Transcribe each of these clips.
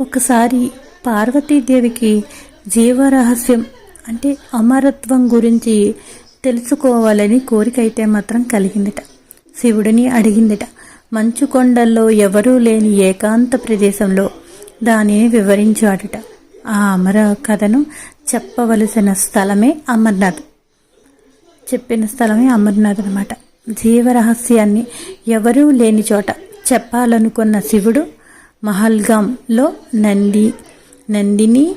ఒకసారి పార్వతీదేవికి జీవరహస్యం అంటే అమరత్వం గురించి తెలుసుకోవాలని కోరిక అయితే మాత్రం కలిగిందట. శివుడిని అడిగిందట. మంచు కొండల్లో ఎవరూ లేని ఏకాంత ప్రదేశంలో దానిని వివరించాడట. ఆ అమర కథను చెప్పవలసిన స్థలమే అమర్నాథ్. చెప్పిన స్థలమే అమర్నాథ్ అనమాట జీవరహస్యాన్ని ఎవరూ లేని చోట చెప్పాలనుకున్న శివుడు మహల్గాంలో నంది నందిని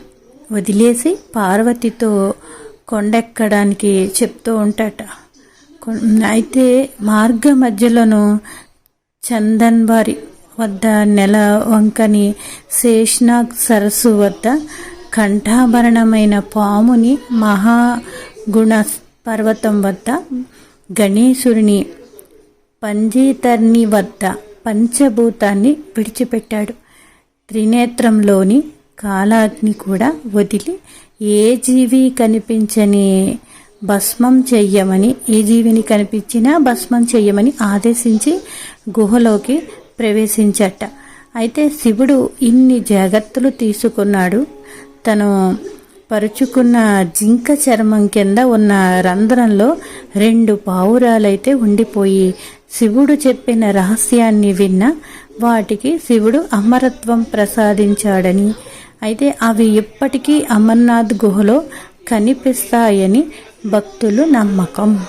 వదిలేసి పార్వతితో కొండెక్కడానికి చెప్తూ ఉంటాట. కొ- అయితే మార్గ మధ్యలోనూ చందన్వారి వద్ద నెల వంకని శేష్నాగ్ సరస్సు వద్ద కంఠాభరణమైన పాముని మహాగుణ పర్వతం వద్ద గణేశుడిని పంజీతర్ని వద్ద పంచభూతాన్ని విడిచిపెట్టాడు. త్రినేత్రంలోని కాలాగ్ని కూడా వదిలి ఏ జీవి కనిపించని భస్మం చెయ్యమని ఏ జీవిని కనిపించినా భస్మం చెయ్యమని ఆదేశించి గుహలోకి ప్రవేశించట. అయితే శివుడు ఇన్ని జాగ్రత్తలు తీసుకున్నాడు. తను పరుచుకున్న జింక చర్మం కింద ఉన్న రంధ్రంలో రెండు పావురాలైతే ఉండిపోయి శివుడు చెప్పిన రహస్యాన్ని విన్న వాటికి శివుడు అమరత్వం ప్రసాదించాడని. అయితే అవి ఎప్పటికీ అమర్నాథ్ గుహలో కనిపిస్తాయని భక్తులు నమ్మకం.